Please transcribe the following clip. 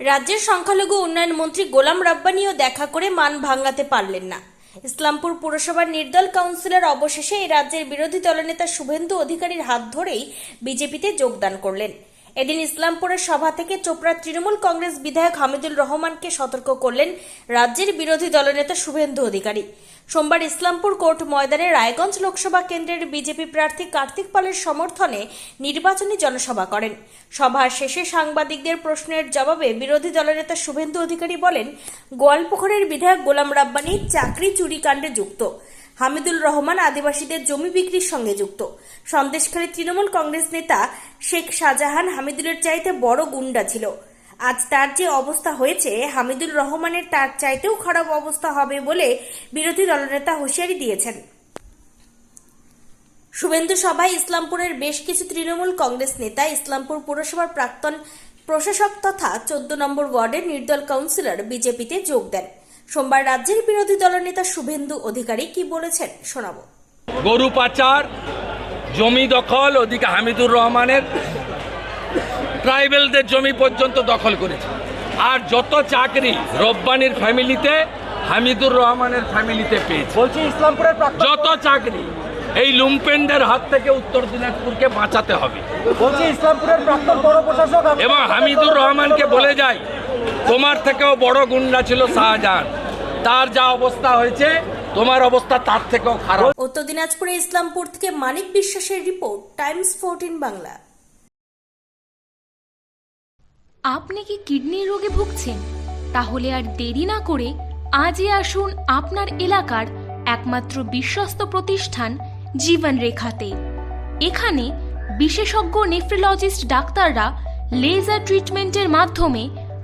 রাজ্যের সংখ্যালঘু উন্নয়ন মন্ত্রী গোলাম রাব্বানিও দেখা করে মান ভাঙাতে পারলেন না। ইসলামপুর পুরসভার নির্দল কাউন্সিলর অবশেষে এই রাজ্যের বিরোধী দলনেতা শুভেন্দু অধিকারীর হাত ধরেই বিজেপিতে যোগদান করলেন। এদিন ইসলামপুরের সভা থেকে চোপড়া তৃণমূল কংগ্রেস বিধায়ক হামিদুল রহমানকে সতর্ক করলেন রাজ্যের বিরোধী দলনেতা শুভেন্দু অধিকারী। সোমবার ইসলামপুর কোর্ট ময়দানে রায়গঞ্জ লোকসভা কেন্দ্রের বিজেপি প্রার্থী কার্তিক পালের সমর্থনে নির্বাচনী জনসভা করেন। সভা শেষে সাংবাদিকদের প্রশ্নের জবাবে বিরোধী দলনেতা শুভেন্দু অধিকারী বলেন গোয়ালপুকুরের বিধায়ক গোলাম রাব্বানি চাকরি চুরি কাণ্ডে যুক্ত। হামিদুল রহমান আদিবাসীদের জমি বিক্রির সঙ্গে যুক্ত। সন্দেশখালী তৃণমূল কংগ্রেস নেতা শেখ শাহজাহান হামিদুলের চাইতে বড় গুন্ডা ছিল। আজ তার যে অবস্থা হয়েছে হামিদুল রহমানের তার চাইতেও খারাপ অবস্থা হবে বলে বিরোধী দলনেতা হুঁশিয়ারি দিয়েছেন। শুভেন্দু সভায় ইসলামপুরের বেশ কিছু তৃণমূল কংগ্রেস নেতা, ইসলামপুর পুরসভার প্রাক্তন প্রশাসক তথা চোদ্দ নম্বর ওয়ার্ডের নির্দল কাউন্সিলর বিজেপিতে যোগ দেন। সোমবার রাজ্যের বিরোধী দলের দলনেতা শুভেন্দু অধিকারী কি বলেছেন শোনাবো। গরু পাচার জমি দখল ওদিকে হামিদুর রহমানের ট্রাইবেলদের জমি পর্যন্ত দখল করেছে। আর যত চাকরি রব্বানির ফ্যামিলিতে হামিদুর রহমানের ফ্যামিলিতে পেয়েছে। বলছি ইসলামপুরের যত চাকরি এই লুম্পেনদের হাত থেকে উত্তর দিনাজপুরকে বাঁচাতে হবে। বলছি ইসলামপুরের প্রাক্তন বড় প্রশাসক এবং হামিদুর রহমানকে বলে যায় তোমার থেকেও বড় গুন্ডা ছিল শাহজাহান। তার যা অবস্থা হয়েছে তোমার অবস্থা তার থেকেও খারাপ। উত্তর দিনাজপুরে ইসলামপুর থেকে মানিক বিশ্বাসের রিপোর্ট টাইমস ফোরটিন বাংলা। আপনি কি কিডনির রোগে ভুগছেন? তাহলে আর দেরি না করে আজই আসুন আপনার এলাকার একমাত্র বিশ্বস্ত প্রতিষ্ঠান জীবন রেখাতে এখানে বিশেষজ্ঞ নেফ্রোলজিস্ট ডাক্তাররা লেজার ট্রিটমেন্টের মাধ্যমে